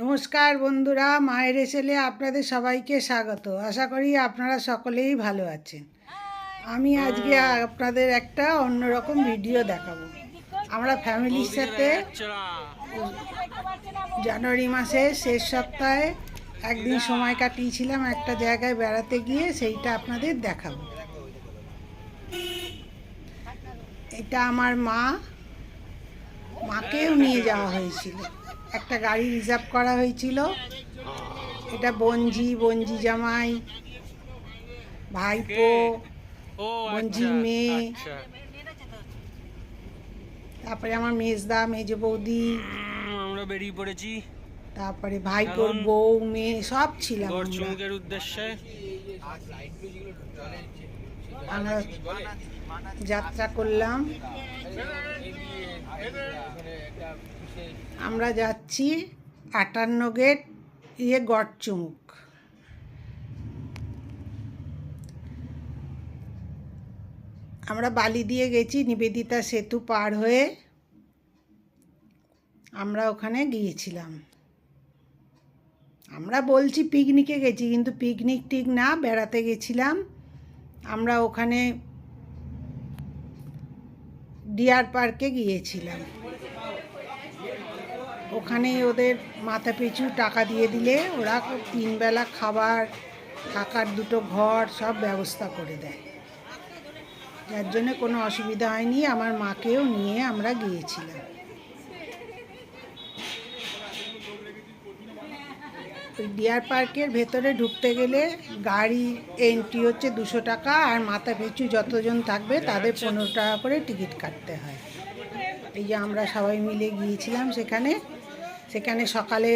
নমস্কার বন্ধুরা, মায়ের এসেলে আপনাদের সবাইকে স্বাগত। আশা করি আপনারা সকলেই ভালো আছেন। আমি আজকে আপনাদের একটা অন্যরকম ভিডিও দেখাবো। আমরা ফ্যামিলির সাথে জানুয়ারি মাসের শেষ সপ্তাহে একদিন সময় কাটিয়েছিলাম একটা জায়গায় বেড়াতে গিয়ে, সেইটা আপনাদের দেখাবো। এটা আমার মা, মাকেও নিয়ে যাওয়া হয়েছিল। একটা গাড়ি রিজার্ভ করা হয়েছিল। এটা বঞ্জি বঞ্জি জামাই ভাইপো ও বঞ্জির আচ্ছা, মেয়ে। আচ্ছা। তারপরে আমার মেজদা মেজ বৌদি। আমরা বেরিয়ে পড়েছি। তারপরে ভাইপোর বউ মেয়ে সব ছিলাম। উদ্দেশ্যে। আমরা যাত্রা করলাম। আমরা যাচ্ছি আটান্ন গেট ইয়ে গড়চুমুক। আমরা বালি দিয়ে গেছি, নিবেদিতা সেতু পার হয়ে আমরা ওখানে গিয়েছিলাম। আমরা বলছি পিকনিকে গেছি, কিন্তু পিকনিক ঠিক না, বেড়াতে গেছিলাম। আমরা ওখানে ডিয়ার পার্কে গিয়েছিলাম। ওখানে ওদের মাথা পিছু টাকা দিয়ে দিলে ওরা তিনবেলা খাবার, থাকার দুটো ঘর সব ব্যবস্থা করে দেয়। যার জন্য কোনো অসুবিধা হয়নি, আমার মাকেও নিয়ে আমরা গিয়েছিলাম। ওই ডিয়ার পার্কের ভেতরে ঢুকতে গেলে গাড়ি এন্ট্রি হচ্ছে দুশো টাকা আর মাথা পিছু যতজন থাকবে তাদের পনেরো টাকা করে টিকিট কাটতে হয়। এই যে আমরা সবাই মিলে গিয়েছিলাম সেখানে। সেখানে সকালে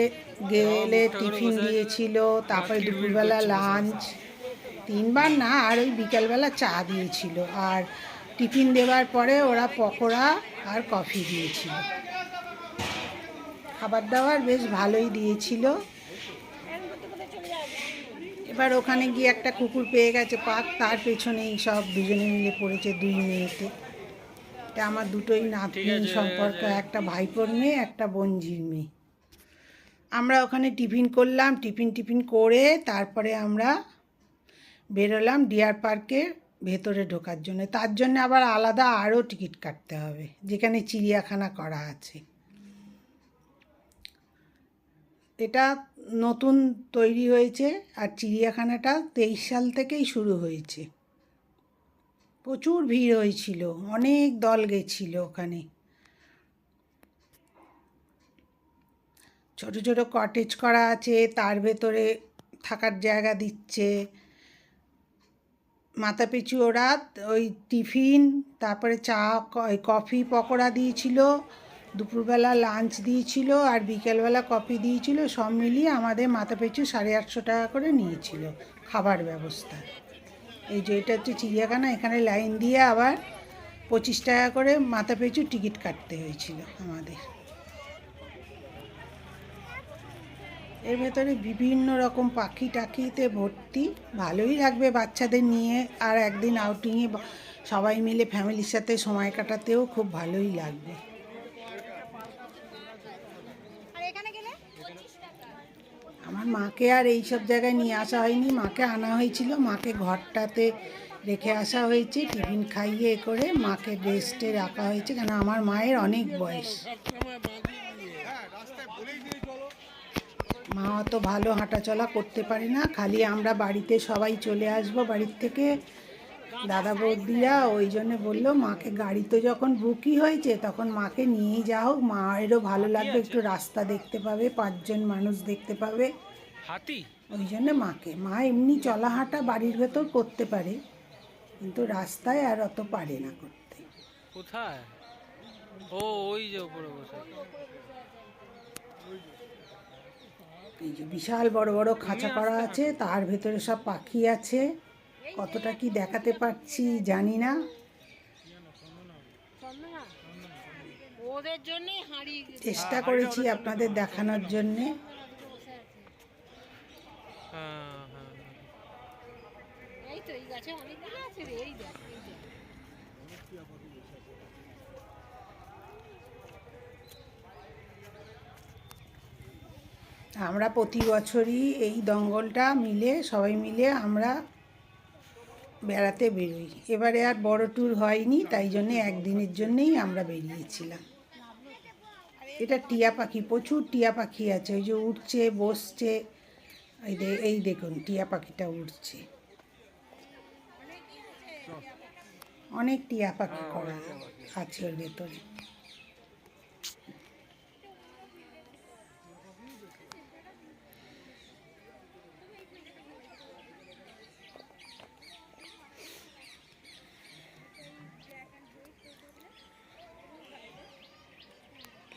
গেলে টিফিন দিয়েছিল তারপরে দুপুরবেলা লাঞ্চ তিনবার না আর ওই বিকালবেলা চা দিয়েছিল। আর টিফিন দেওয়ার পরে ওরা পকোড়া আর কফি দিয়েছিল। খাবার দাবার বেশ ভালোই দিয়েছিল। এবার ওখানে গিয়ে একটা কুকুর পেয়ে গেছে পাক তার পেছনেই সব দুজনে মিলে পড়েছে দুই মেয়েতে। এটা আমার দুটোই নাতনি সম্পর্ক একটা ভাইপোর মেয়ে একটা বঞ্জির মেয়ে। আমরা ওখানে টিফিন করলাম, টিফিন টিফিন করে তারপরে আমরা বেরোলাম ডিয়ার পার্কের ভেতরে ঢোকার জন্য। তার জন্য আবার আলাদা আরও টিকিট কাটতে হবে, যেখানে চিড়িয়াখানা করা আছে। এটা নতুন তৈরি হয়েছে আর চিড়িয়াখানাটা তেইশ সাল থেকেই শুরু হয়েছে। প্রচুর ভিড় হয়েছিল, অনেক দল গেছিল ওখানে। ছোট ছোট কটেজ করা আছে, তার ভেতরে থাকার জায়গা দিচ্ছে। মাথা পিছু ওরা ওই টিফিন, তারপরে চা এই কফি পকোড়া দিয়েছিল, দুপুরবেলা লাঞ্চ দিয়েছিল আর বিকেলবেলা কফি দিয়েছিল, সব মিলিয়ে আমাদের মাথা পিছু সাড়ে আটশো টাকা করে নিয়েছিল খাবার ব্যবস্থা। এই যে এটা হচ্ছে চিড়িয়াখানা, এখানে লাইন দিয়ে আবার পঁচিশ টাকা করে মাথা পিছু টিকিট কাটতে হয়েছিল আমাদের। এর ভেতরে বিভিন্ন রকম পাখি টাকিতে ভর্তি। ভালোই লাগবে বাচ্চাদের নিয়ে আর একদিন আউটিংয়ে সবাই মিলে ফ্যামিলির সাথে সময় কাটাতেও খুব ভালোই লাগবে। আমার মাকে আর এই সব জায়গায় নিয়ে আসা হয়নি। মাকে আনা হয়েছিল। মাকে ঘরটাতে রেখে আসা হয়েছে। টিফিন খাইয়ে এ করে মাকে রেস্টে রাখা হয়েছে কেন আমার মায়ের অনেক বয়স। মা অত ভালো হাঁটাচলা করতে পারে না। খালি আমরা বাড়িতে সবাই চলে আসব বাড়ির থেকে। দাদা বৌদিরা ওই জন্য বলল মাকে গাড়ি তো যখন বুকই হয়েছে তখন মাকে নিয়েই যাও। মায়েরও ভালো লাগবে একটু রাস্তা দেখতে পাবে পাঁচজন মানুষ দেখতে পাবে। হাতি? ওই জন্য মাকে। মা এমনি চলা হাঁটা বাড়ির ভেতর করতে পারে কিন্তু রাস্তায় আর অত পারে না করতে। কোথায়? ও ওই যে উপরে বসে এই যে বিশাল বড় বড় খাঁচা করা আছে তার ভেতরে সব পাখি আছে। কতটা কি দেখাতে পারছি জানি না। চেষ্টা করেছি আপনাদের দেখানোর জন্যে। এই তো এই গাছে অনেকগুলো আছে রে এই দেখ। আমরা প্রতি বছরই এই দঙ্গলটা মিলে, সবাই মিলে আমরা বেড়াতে বেরোই। এবারে আর বড় ট্যুর হয়নি, তাই জন্যে একদিনের জন্যেই আমরা বেরিয়েছিলাম। এটা টিয়া পাখি, প্রচুর টিয়া পাখি আছে, ওই যে উঠছে বসছে। এই এই দেখুন, টিয়া পাখিটা উঠছে অনেক টিয়া পাখি করা আছে ওর ভেতরে।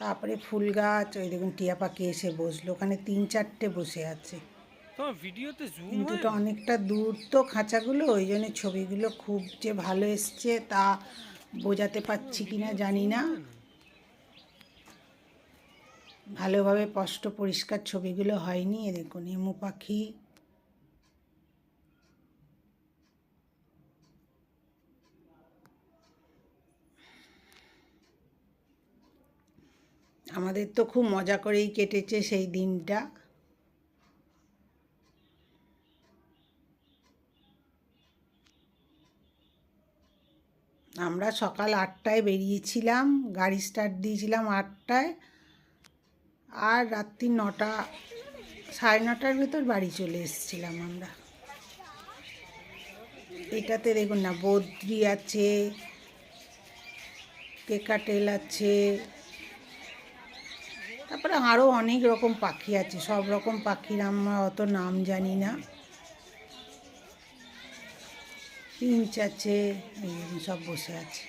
তারপরে ফুল গাছ ওই দেখুন টিয়া পাখি এসে বসল। ওখানে তিন চারটে বসে আছে। ভিডিওতে জুম কিন্তু অনেকটা দূর তো খাঁচাগুলো ওই জন্য ছবিগুলো খুব যে ভালো এসছে তা বোঝাতে পারছি কিনা জানি না। ভালোভাবে স্পষ্ট পরিষ্কার ছবিগুলো হয়নি এ দেখুন এমু পাখি। আমাদের তো খুব মজা করেই কেটেছে সেই দিনটা। আমরা সকাল আটটায় বেরিয়েছিলাম, গাড়ি স্টার্ট দিয়েছিলাম আটটায়, আর রাত্রি নটা, সাড়ে নটার ভেতর বাড়ি চলে এসেছিলাম আমরা। এটাতে দেখুন না বদ্রি আছে, কেকাটেল আছে তারপরে আরও অনেক রকম পাখি আছে, সব রকম পাখির আমরা অত নাম জানি না। পিঞ্চ আছে সব বসে আছে।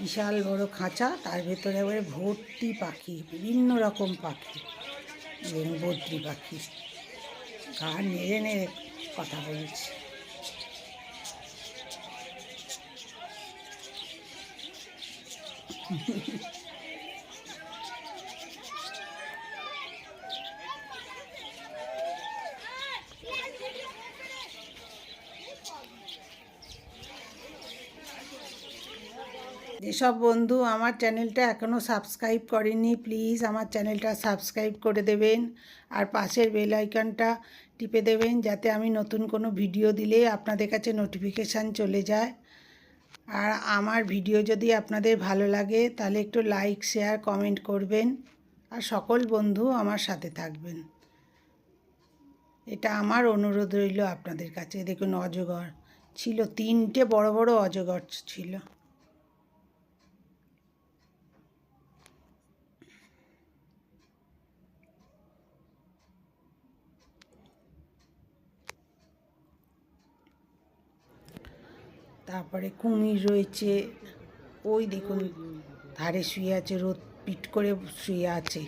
বিশাল বড় খাঁচা, তার ভেতরে এবারে ভর্তি পাখি, বিভিন্ন রকম পাখি বদ্রি পাখি। কার নেড়ে নেড়ে কথা বলছে। যেসব বন্ধু আমার চ্যানেলটা এখনও সাবস্ক্রাইব করেনি, প্লিজ আমার চ্যানেলটা সাবস্ক্রাইব করে দেবেন আর পাশের বেল আইকনটা টিপে দেবেন যাতে আমি নতুন কোনো ভিডিও দিলে আপনাদের কাছে নোটিফিকেশান চলে যায়। আর আমার ভিডিও যদি আপনাদের ভালো লাগে তাহলে একটু লাইক, শেয়ার, কমেন্ট করবেন আর সকল বন্ধু আমার সাথে থাকবেন। এটা আমার অনুরোধ রইল আপনাদের কাছে। দেখুন, অজগর ছিল, তিনটে বড় বড় অজগর ছিল। তারপরে কুমির রয়েছে। ওই দেখুন, ধারে শুয়ে আছে, রোদ পিট করে শুয়ে আছে।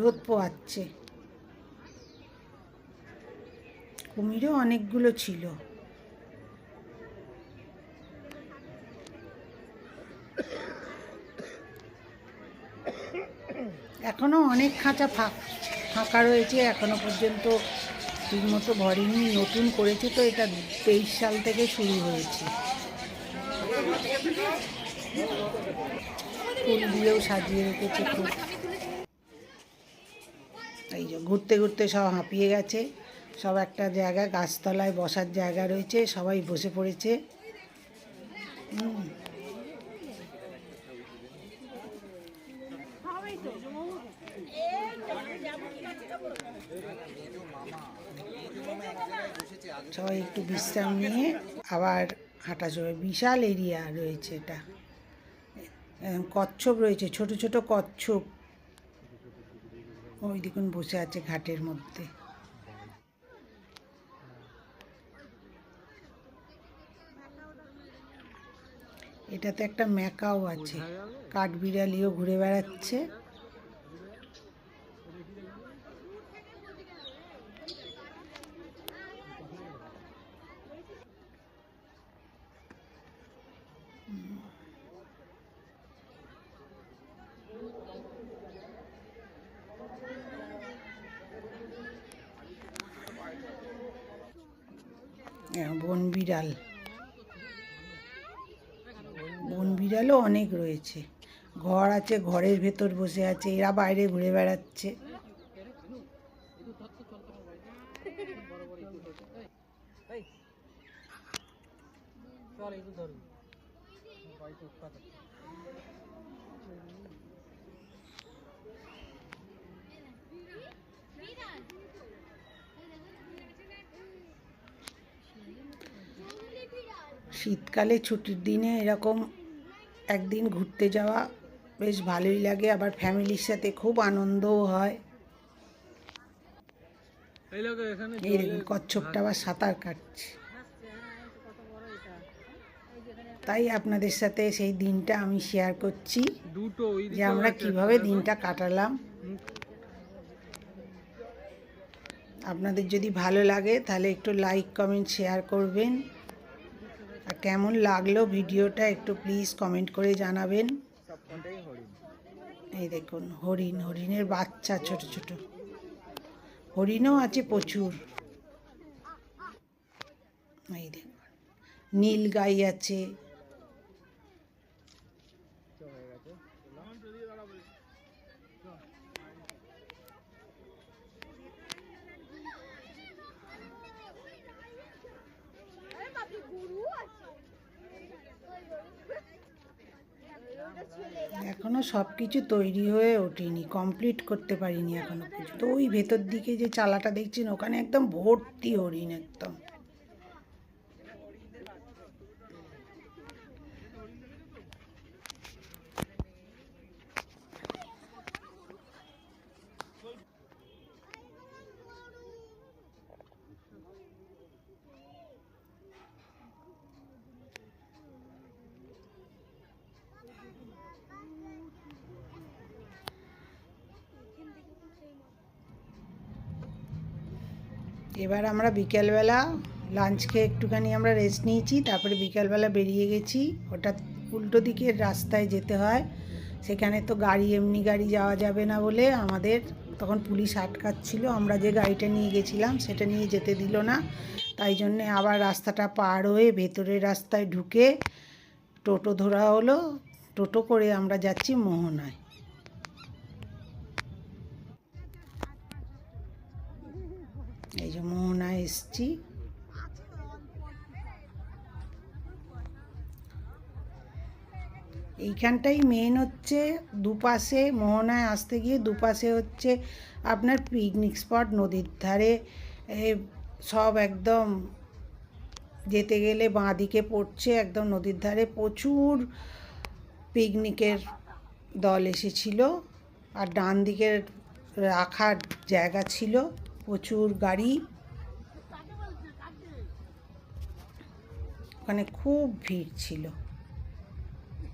রোদ পোয়াচ্ছে কুমিরও অনেকগুলো ছিল। এখনও অনেক খাঁচা ফাঁক রয়েছে এখনও পর্যন্ত ঠিকমতো ভরেনি, নতুন করেছে তো, এটা তেইশ সাল থেকে শুরু হয়েছে। ফুল দিয়েও সাজিয়ে রেখেছে খুব। এই যে ঘুরতে ঘুরতে সব হাঁপিয়ে গেছে। সব একটা জায়গা, গাছতলায় বসার জায়গা রয়েছে, সবাই বসে পড়েছে। হুম। সবাই একটু বিশ্রাম নিয়ে আবার হাঁটা চলে। বিশাল এরিয়া রয়েছে এটা। কচ্ছপ রয়েছে, ছোট ছোট কচ্ছপ। ওই দেখুন বসে আছে ঘাটের মধ্যে। এটাতে একটা ম্যাকাও আছে। কাঠবিড়ালিও ঘুরে বেড়াচ্ছে। বন বিড়াল। বন বিড়ালও অনেক রয়েছে। ঘর আছে, ঘরের ভেতর বসে আছে, এরা বাইরে ঘুরে বেড়াচ্ছে। চল শীতকালে ছুটির দিনে এরকম একদিন ঘুরতে যাওয়া বেশ ভালোই লাগে। আবার ফ্যামিলির সাথে খুব আনন্দও হয়। এই কচ্ছপটা আবার সাঁতার কাটছে। তাই আপনাদের সাথে সেই দিনটা আমি শেয়ার করছি যে আমরা কীভাবে দিনটা কাটালাম। আপনাদের যদি ভালো লাগে তাহলে একটু লাইক কমেন্ট শেয়ার করবেন। আর কেমন লাগল ভিডিওটা একটু প্লিজ কমেন্ট করে জানাবেন। এই দেখুন, হরিণ, হরিণের বাচ্চা ছোট ছোট। হরিণও আছে প্রচুর। এই দেখুন, নীল গাই আছে হয়ে গেছে এখনও সব কিছু তৈরি হয়ে ওঠেনি কমপ্লিট করতে পারিনি এখনও তো ওই ভেতর দিকে যে চালাটা দেখছেন, ওখানে একদম ভর্তি হরিণ একদম। এবার আমরা বিকেলবেলা লাঞ্চ খেয়ে একটুখানি আমরা রেস্ট নিয়েছি, তারপরে বিকেলবেলা বেরিয়ে গেছি। হঠাৎ উল্টো দিকের রাস্তায় যেতে হয়। সেখানে তো গাড়ি এমনি গাড়ি যাওয়া যাবে না বলে আমাদের তখন পুলিশ আটকাচ্ছিল। আমরা যে গাড়িটা নিয়ে গেছিলাম সেটা নিয়ে যেতে দিল না। তাই জন্যে আবার রাস্তাটা পার হয়ে ভেতরের রাস্তায় ঢুকে টোটো ধরা হলো। টোটো করে আমরা যাচ্ছি মোহনায়। এই যে মোহনায় এসছি। এইখানটাই মেন হচ্ছে, দুপাশে মোহনায় আসতে গিয়ে দুপাশে হচ্ছে আপনার পিকনিক স্পট নদীর ধারে। সব একদম যেতে গেলে বাঁ দিকে পড়ছে, একদম নদীর ধারে। প্রচুর পিকনিকের দল এসেছিল, আর ডান দিকের রাখার জায়গা ছিল। প্রচুর গাড়ি। ওখানে খুব ভিড় ছিল।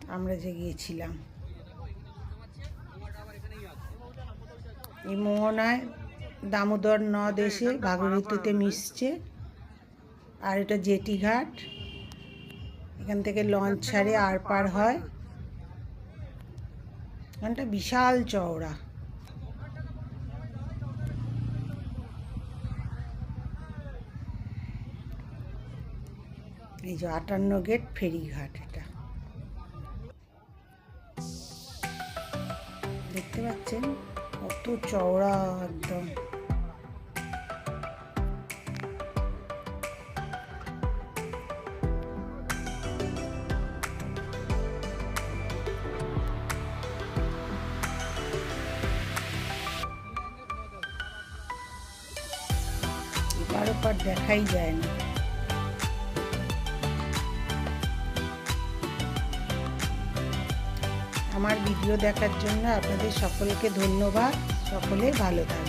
আমরা যে গিয়েছিলাম। এই মোহনায় দামোদর নদ এসে ভাগীরথীতে মিশছে। আর এটা জেটি ঘাট। এখান থেকে লঞ্চ ছাড়ে আর পার হয়। এখানটা বিশাল চওড়া। এই যে আটান্ন গেট ফেরিঘাট এটা। দেখতে পাচ্ছেন কত চওড়া একদম। দেখাই যায় না। আমার ভিডিও দেখার জন্য আপনাদের সকলকে ধন্যবাদ। সকলে ভালো থাকবেন।